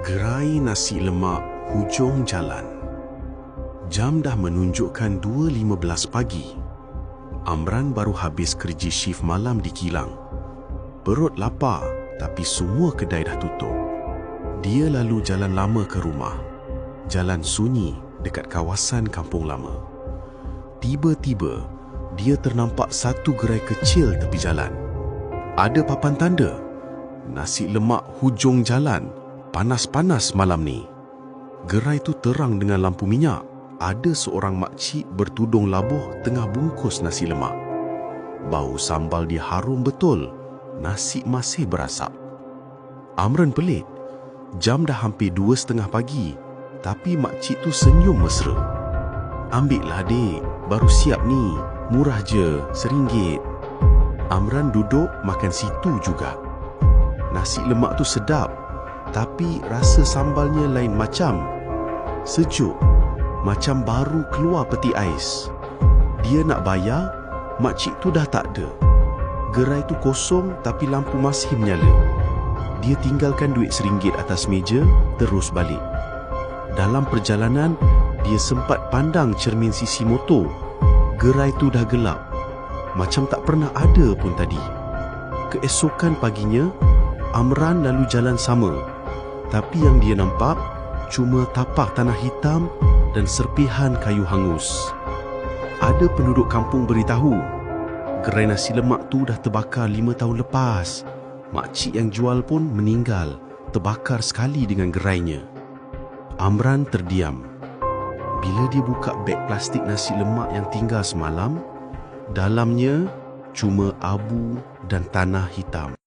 Gerai nasi lemak hujung jalan. Jam dah menunjukkan 2.15 pagi. Amran baru habis kerja shift malam di kilang. Perut lapar tapi semua kedai dah tutup. Dia lalu jalan lama ke rumah. Jalan sunyi dekat kawasan kampung lama. Tiba-tiba, dia ternampak satu gerai kecil tepi jalan. Ada papan tanda. Nasi lemak hujung jalan. Panas-panas malam ni. Gerai tu terang dengan lampu minyak. Ada seorang makcik bertudung labuh tengah bungkus nasi lemak. Bau sambal dia harum betul. Nasi masih berasap. Amran pelik. Jam dah hampir dua setengah pagi. Tapi makcik tu senyum mesra. Ambillah adik, baru siap ni. Murah je, seringgit. Amran duduk makan situ juga. Nasi lemak tu sedap, tapi rasa sambalnya lain macam. Sejuk, macam baru keluar peti ais. Dia nak bayar, makcik tu dah tak ada. Gerai tu kosong tapi lampu masih menyala. Dia tinggalkan duit seringgit atas meja, terus balik. Dalam perjalanan, dia sempat pandang cermin sisi motor. Gerai tu dah gelap. Macam tak pernah ada pun tadi. Keesokan paginya, Amran lalu jalan sama. Tapi yang dia nampak cuma tapak tanah hitam dan serpihan kayu hangus. Ada penduduk kampung beritahu, gerai nasi lemak tu dah terbakar lima tahun lepas. Makcik yang jual pun meninggal, terbakar sekali dengan gerainya. Amran terdiam. Bila dia buka beg plastik nasi lemak yang tinggal semalam, dalamnya cuma abu dan tanah hitam.